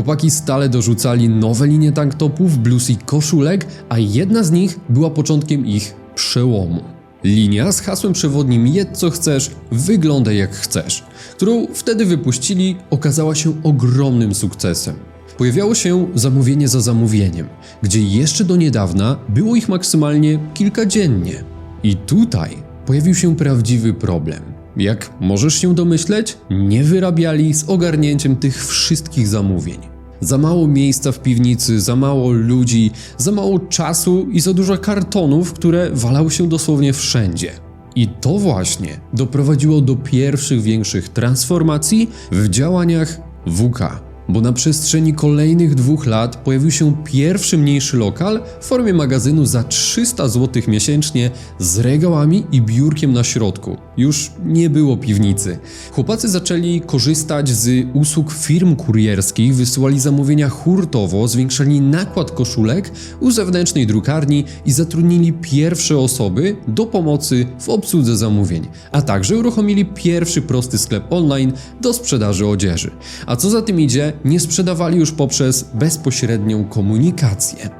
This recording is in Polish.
Chłopaki stale dorzucali nowe linie tanktopów, bluz i koszulek, a jedna z nich była początkiem ich przełomu. Linia z hasłem przewodnim Jedz co chcesz, wyglądaj jak chcesz, którą wtedy wypuścili, okazała się ogromnym sukcesem. Pojawiało się zamówienie za zamówieniem, gdzie jeszcze do niedawna było ich maksymalnie kilka dziennie. I tutaj pojawił się prawdziwy problem. Jak możesz się domyśleć, nie wyrabiali z ogarnięciem tych wszystkich zamówień. Za mało miejsca w piwnicy, za mało ludzi, za mało czasu i za dużo kartonów, które walały się dosłownie wszędzie. I to właśnie doprowadziło do pierwszych większych transformacji w działaniach WK. Bo na przestrzeni kolejnych dwóch lat pojawił się pierwszy mniejszy lokal w formie magazynu za 300 zł miesięcznie z regałami i biurkiem na środku. Już nie było piwnicy. Chłopacy zaczęli korzystać z usług firm kurierskich, wysyłali zamówienia hurtowo, zwiększali nakład koszulek u zewnętrznej drukarni i zatrudnili pierwsze osoby do pomocy w obsłudze zamówień, a także uruchomili pierwszy prosty sklep online do sprzedaży odzieży. A co za tym idzie, nie sprzedawali już poprzez bezpośrednią komunikację.